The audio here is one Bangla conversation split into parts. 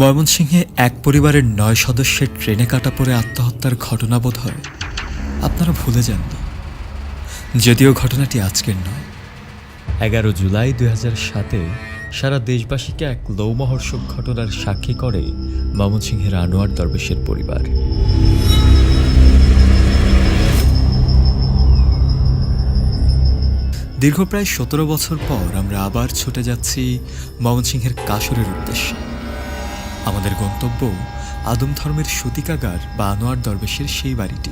ময়মনসিংহে এক পরিবারের নয় সদস্যের ট্রেনে কাটা পড়ে আত্মহত্যার ঘটনা বোধ হয়। আপনারা ভুলে যাননি যদিও ঘটনাটি আজকের নয়। এগারো জুলাই দুই হাজার সাতে সারা দেশবাসীকে এক লৌমহর্ষক ঘটনার সাক্ষী করে ময়মনসিংহের আনোয়ার দরবেশের পরিবার। দীর্ঘ প্রায় সতেরো বছর পর আমরা আবার ছুটে যাচ্ছি ময়মনসিংহের কাসরের উদ্দেশ্যে। আমাদের গন্তব্য আদম ধর্মের সতিকাগার বা আনোয়ার দরবেশের সেই বাড়িটি।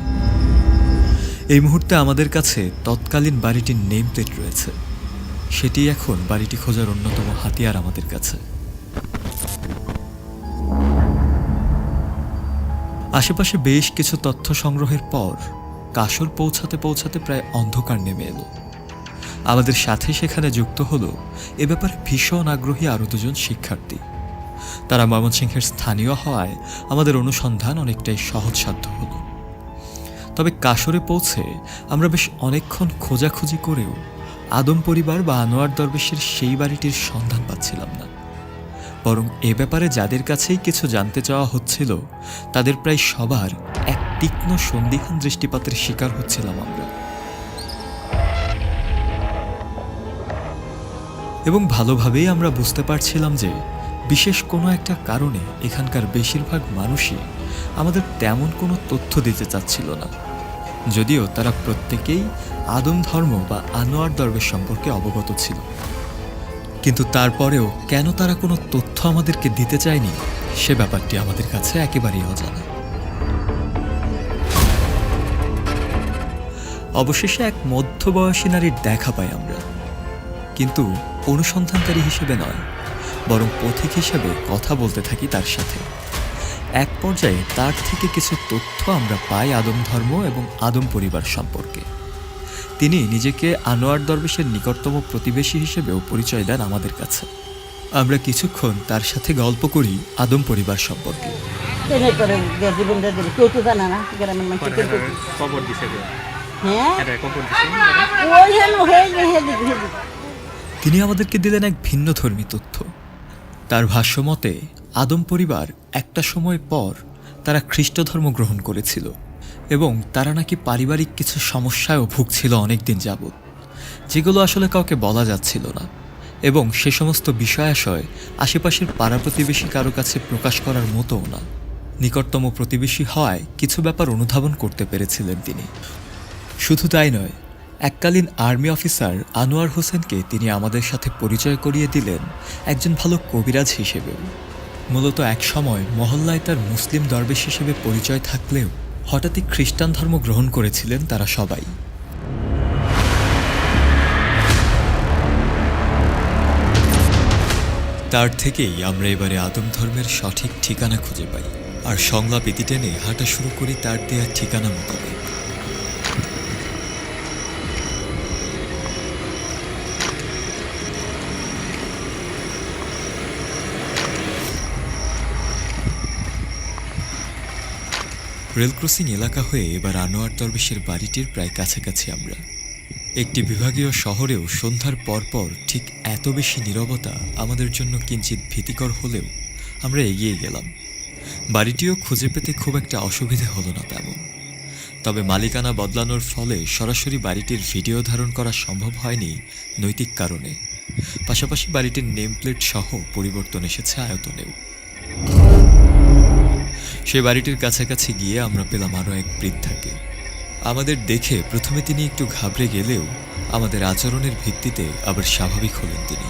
এই মুহূর্তে আমাদের কাছে তৎকালীন বাড়িটির নেম প্লেট রয়েছে। সেটি এখন বাড়িটি খোঁজার অন্যতম হাতিয়ার আমাদের কাছে। আশেপাশে বেশ কিছু তথ্য সংগ্রহের পর কাসর পৌঁছাতে পৌঁছাতে প্রায় অন্ধকার নেমে এলো। আমাদের সাথে সেখানে যুক্ত হলো এ ব্যাপারে ভীষণ আগ্রহী আরও দুজন শিক্ষার্থী। তারা ময়মনসিংহের স্থানীয় হওয়ায় আমাদের অনুসন্ধান অনেকটাই সহজসাধ্য হলো। তবে কাসরে পৌঁছে আমরা বেশ অনেকক্ষণ খোঁজাখুঁজি করেও আদম পরিবার বা আনোয়ার দরবেশের সেই বাড়িটির সন্ধান পাচ্ছিলাম না। বরং এ ব্যাপারে যাদের কাছেই কিছু জানতে চাওয়া হচ্ছিল, তাদের প্রায় সবার এক তীক্ষ্ণ সন্দিহান দৃষ্টিপাতের শিকার হচ্ছিলাম আমরা। এবং ভালোভাবেই আমরা বুঝতে পারছিলাম যে বিশেষ কোনো একটা কারণে এখানকার বেশিরভাগ মানুষই আমাদের তেমন কোনো তথ্য দিতে চাচ্ছিল না। যদিও তারা প্রত্যেকেই আদম ধর্ম বা আনোয়ার দরবেশ সম্পর্কে অবগত ছিল। কিন্তু তারপরেও কেন তারা কোনো তথ্য আমাদেরকে দিতে চায়নি, সে ব্যাপারটি আমাদের কাছে একেবারেই অজানা। অবশেষে এক মধ্যবয়সী নারীর দেখা পাই আমরা। কিন্তু অনুসন্ধানকারী হিসেবে নয় বরং পথিক হিসেবে কথা বলতে থাকি তার সাথে। এক পর্যায়ে তার থেকে কিছু তথ্য আমরা পাই আদম ধর্ম এবং আদম পরিবার সম্পর্কে। তিনি নিজেকে আনোয়ার দরবেশের নিকটতম প্রতিবেশী হিসেবেও পরিচয় দেন আমাদের কাছে। আমরা কিছুক্ষণ তার সাথে গল্প করি আদম পরিবার সম্পর্কে। কেউ তো জানে না গ্রামের মানুষ। হ্যাঁ হয়ে? হেদিক তিনি আমাদেরকে দিলেন এক ভিন্ন ধর্মী তথ্য। তার ভাষ্যমতে, আদম পরিবার একটা সময় পর তারা খ্রিস্ট ধর্ম গ্রহণ করেছিল এবং তারা নাকি পারিবারিক কিছু সমস্যায়ও ভুগছিল অনেকদিন যাবৎ, যেগুলো আসলে কাউকে বলা যাচ্ছিল না এবং সে সমস্ত বিষয়াশয় আশেপাশের পাড়া প্রতিবেশী কারও কাছে প্রকাশ করার মতোও না। নিকটতম প্রতিবেশী হওয়ায় কিছু ব্যাপার অনুধাবন করতে পেরেছিলেন তিনি। শুধু তাই নয় এককালীন আর্মি অফিসার আনোয়ার হোসেনকে তিনি আমাদের সাথে পরিচয় করিয়ে দিলেন একজন ভালো কবিরাজ হিসেবেও। মূলত এক সময় মহল্লায় তার মুসলিম দরবেশ হিসেবে পরিচয় থাকলেও হঠাৎই খ্রিস্টান ধর্ম গ্রহণ করেছিলেন তারা সবাই। তার থেকেই আমরা এবারে আদম ধর্মের সঠিক ঠিকানা খুঁজে পাই। আর সংলাপ ইতি টেনে হাঁটা শুরু করি তার দেওয়া ঠিকানা মোতাবেক। রেল ক্রসিং এলাকা হয়ে এবার আনোয়ার দরবেশের বাড়িটির প্রায় কাছাকাছি আমরা। একটি বিভাগীয় শহরেও সন্ধ্যার পরপর ঠিক এত বেশি নীরবতা আমাদের জন্য কিঞ্চিত ভীতিকর হলেও আমরা এগিয়ে গেলাম। বাড়িটিও খুঁজে পেতে খুব একটা অসুবিধে হলো না তেমন। তবে মালিকানা বদলানোর ফলে সরাসরি বাড়িটির ভিডিও ধারণ করা সম্ভব হয়নি নৈতিক কারণে। পাশাপাশি বাড়িটির নেম প্লেট সহ পরিবর্তন এসেছে আয়তনেও। সে বাড়িটির কাছাকাছি গিয়ে আমরা পেলাম আরও এক বৃদ্ধাকে। আমাদের দেখে প্রথমে তিনি একটু ঘাবড়ে গেলেও আমাদের আচরণের ভিত্তিতে আবার স্বাভাবিক হলেন তিনি।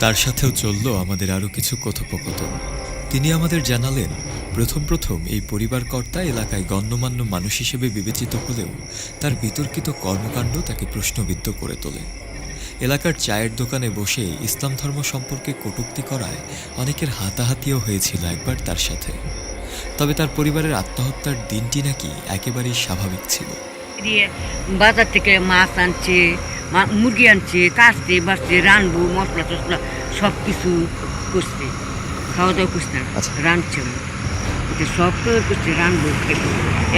তার সাথেও চলল আমাদের আরও কিছু কথোপকথন। তিনি আমাদের জানালেন, প্রথম প্রথম এই পরিবার কর্তা এলাকায় গণ্যমান্য মানুষ হিসেবে বিবেচিত হলেও তার বিতর্কিত কর্মকাণ্ড তাকে প্রশ্নবিদ্ধ করে তোলে। এলাকার চায়ের দোকানে বসে ইসলাম ধর্ম সম্পর্কে কটূক্তি করায় অনেকের হাতাহাতিও হয়েছিল একবার তার সাথে। তবে তার পরিবারের আত্মহত্যার দিনটি নাকি একেবারেই স্বাভাবিক ছিল। দিয়ে বাজার থেকে মাছ আনছে মুরগি আনছে কাটছে বাড়ছে রানবো মশলা টসলা সব কিছু করছে। খাওয়া দাওয়া করছে না আচ্ছা। রাঁধছে না। সব তো করছে রানবো।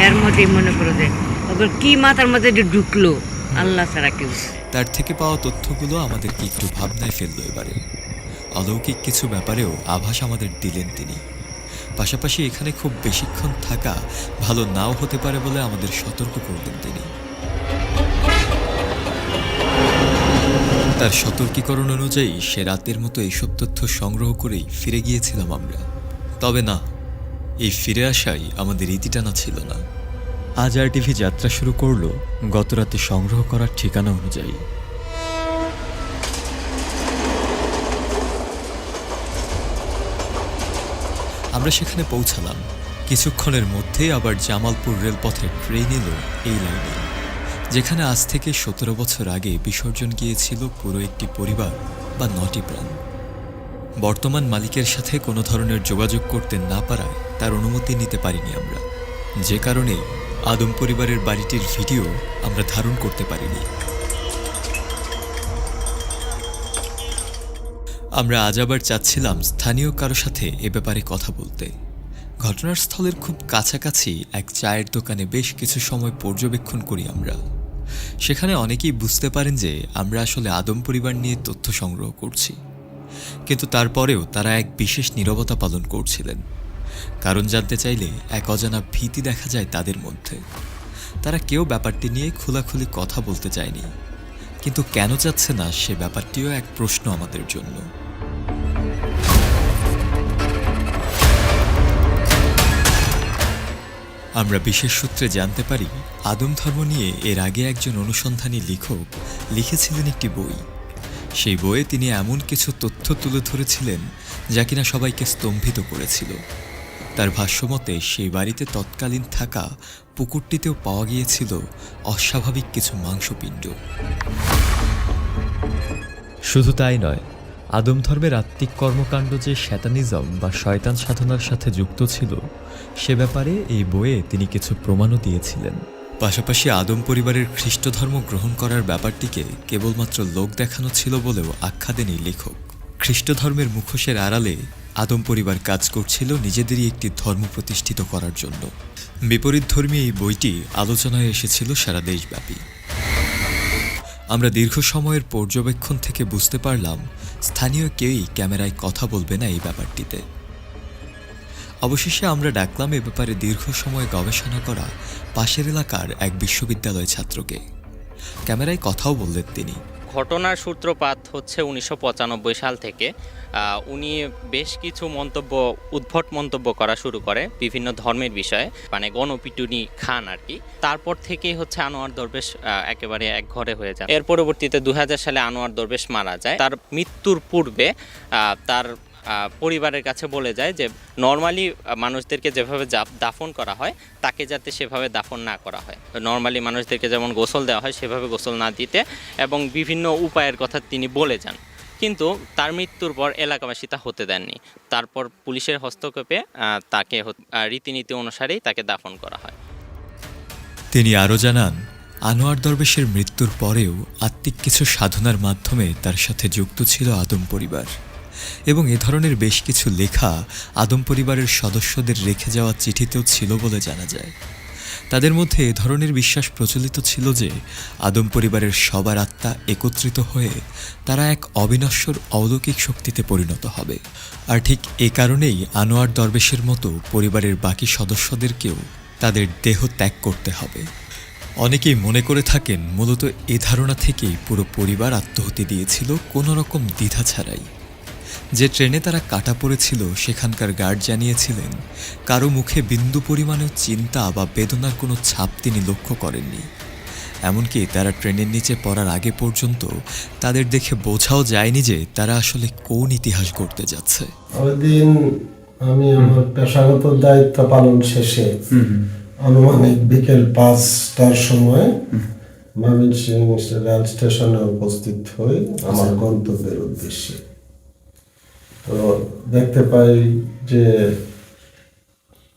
এর মধ্যে মনে করো যে আবার কি মাথার মধ্যে ঢুকলো আল্লাহ ছাড়া কেউ তার থেকে পাওয়া তথ্যগুলো আমাদেরকে একটু ভাবনায় ফেলল এবারে। অলৌকিক কিছু ব্যাপারেও আভাস আমাদের দিলেন তিনি। পাশাপাশি এখানে খুব বেশিক্ষণ থাকা ভালো নাও হতে পারে বলে আমাদের সতর্ক করলেন তিনি। তার সতর্কীকরণ অনুযায়ী সে রাতের মতো এইসব তথ্য সংগ্রহ করেই ফিরে গিয়েছিলাম আমরা। তবে না, এই ফিরে আসাই আমাদের ইতিটানা ছিল না। আজ আর টিভি যাত্রা শুরু করল গতরাতে সংগ্রহ করার ঠিকানা অনুযায়ী। আমরা সেখানে পৌঁছালাম। কিছুক্ষণের মধ্যে আবার জামালপুর রেলপথে ট্রেন এলো এই লাইনে। যেখানে আজ থেকে সতেরো বছর আগে বিসর্জন গিয়েছিল পুরো একটি পরিবার বা নটি প্রাণ। বর্তমান মালিকের সাথে কোনো ধরনের যোগাযোগ করতে না পারায় তার অনুমতি নিতে পারিনি আমরা। যে কারণে আদম পরিবারের বাড়িটির ভিডিও আমরা ধারণ করতে পারিনি। আমরা আজ আবার চাচ্ছিলাম স্থানীয় কারও সাথে এ ব্যাপারে কথা বলতে। ঘটনার স্থলের খুব কাছাকাছি এক চায়ের দোকানে বেশ কিছু সময় পর্যবেক্ষণ করি আমরা। সেখানে অনেকেই বুঝতে পারেন যে আমরা আসলে আদম পরিবার নিয়ে তথ্য সংগ্রহ করছি। কিন্তু তারপরেও তারা এক বিশেষ নীরবতা পালন করছিলেন। কারণ জানতে চাইলে এক অজানা ভীতি দেখা যায় তাদের মধ্যে। তারা কেউ ব্যাপারটি নিয়ে খোলাখুলি কথা বলতে চায়নি। কিন্তু কেন চাচ্ছে না সে ব্যাপারটিও এক প্রশ্ন আমাদের জন্য। আমরা বিশেষ সূত্রে জানতে পারি, আদম ধর্ম নিয়ে এর আগে একজন অনুসন্ধানী লেখক লিখেছিলেন একটি বই। সেই বইয়ে তিনি এমন কিছু তথ্য তুলে ধরেছিলেন যা কিনা সবাইকে স্তম্ভিত করেছিল। তার ভাষ্যমতে, সেই বাড়িতে তৎকালীন থাকা পুকুরটিতেও পাওয়া গিয়েছিল অস্বাভাবিক কিছু মাংসপিণ্ড। শুধু তাই নয় আদম ধর্মের আত্মিক কর্মকাণ্ড যে শ্যাতানিজম বা শয়তান সাধনার সাথে যুক্ত ছিল, সে ব্যাপারে এই বইয়ে তিনি কিছু প্রমাণও দিয়েছিলেন। পাশাপাশি আদম পরিবারের খ্রিস্ট ধর্ম গ্রহণ করার ব্যাপারটিকে কেবলমাত্র লোক দেখানো ছিল বলেও আখ্যা দেন এই লেখক। খ্রিস্ট ধর্মের মুখোশের আড়ালে আদম পরিবার কাজ করছিল নিজেদেরই একটি ধর্ম প্রতিষ্ঠিত করার জন্য। বিপরীত ধর্মী এই বইটি আলোচনায় এসেছিল সারা দেশব্যাপী। আমরা দীর্ঘ সময়ের পর্যবেক্ষণ থেকে বুঝতে পারলাম স্থানীয় কেউই ক্যামেরায় কথা বলবে না এই ব্যাপারটিতে। অবশেষে আমরা ডাকলাম এ ব্যাপারে দীর্ঘ সময় গবেষণা করা পাশের এলাকার এক বিশ্ববিদ্যালয় ছাত্রকে। ক্যামেরায় কথাও বললেন তিনি। ঘটনার সূত্রপাত হচ্ছে উনিশশো পঁচানব্বই সাল থেকে। উনি বেশ কিছু মন্তব্য, উদ্ভট মন্তব্য করা শুরু করে বিভিন্ন ধর্মের বিষয়ে মানে গণপিটুনি খান আর কি। তারপর থেকেই হচ্ছে আনোয়ার দরবেশ একেবারে এক ঘরে হয়ে যায় এর পরবর্তীতে দু হাজার সালে আনোয়ার দরবেশ মারা যায়। তার মৃত্যুর পূর্বে তার পরিবারের কাছে বলে যায় যে নর্মালি মানুষদেরকে যেভাবে দাফন করা হয়, তাকে যাতে সেভাবে দাফন না করা হয়। নর্মালি মানুষদেরকে যেমন গোসল দেওয়া হয়, সেভাবে গোসল না দিতে এবং বিভিন্ন উপায়ের কথা তিনি বলে যান। কিন্তু তার মৃত্যুর পর এলাকাবাসী তা হতে দেননি। তারপর পুলিশের হস্তক্ষেপে তাকে রীতিনীতি অনুসারেই তাকে দাফন করা হয়। তিনি আরও জানান, আনোয়ার দরবেশের মৃত্যুর পরেও আত্মিক কিছু সাধনার মাধ্যমে তার সাথে যুক্ত ছিল আদম পরিবার। এবং এ ধরনের বেশ কিছু লেখা আদম পরিবারের সদস্যদের রেখে যাওয়া চিঠিতেও ছিল বলে জানা যায়। তাদের মধ্যে এ ধরনের বিশ্বাস প্রচলিত ছিল যে, আদম পরিবারের সবার আত্মা একত্রিত হয়ে তারা এক অবিনশ্বর অলৌকিক শক্তিতে পরিণত হবে। আর ঠিক এ কারণেই আনোয়ার দরবেশের মতো পরিবারের বাকি সদস্যদেরকেও তাদের দেহ ত্যাগ করতে হবে। অনেকেই মনে করে থাকেন, মূলত এ ধারণা থেকেই পুরো পরিবার আত্মহতি দিয়েছিল, কোনো রকম দ্বিধা ছাড়াই। যে ট্রেনে তারা কাটা পড়েছিল সেখানকার গার্ড জানিয়েছিলেন কারও মুখে বিন্দু পরিমাণেও চিন্তা বা বেদনার কোনো ছাপ তিনি লক্ষ্য করেননি। এমনকি তারা ট্রেনের নিচে পড়ার আগে পর্যন্ত তাদের দেখে বোঝাও যায়নি যে তারা আসলে কোন ইতিহাস গড়তে যাচ্ছে। ওই দিন আমি আমার পেশাগত দায়িত্ব পালন শেষে আনুমানিক বিকেল পাঁচটার সময় ময়মনসিংহ রেল স্টেশনে উপস্থিত হই আমার গন্তব্যের উদ্দেশ্যে। তো দেখতে পাই যে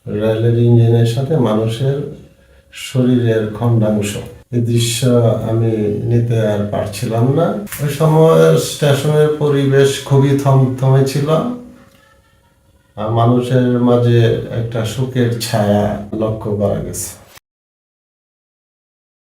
রেলের ইঞ্জিনের সাথে মানুষের শরীরের খণ্ডাংশ। এই দৃশ্য আমি নিতে আর পারছিলাম না। ওই সময় স্টেশনের পরিবেশ খুবই থমথমে ছিল। আর মানুষের মাঝে একটা সুখের ছায়া লক্ষ্য করা গেছে।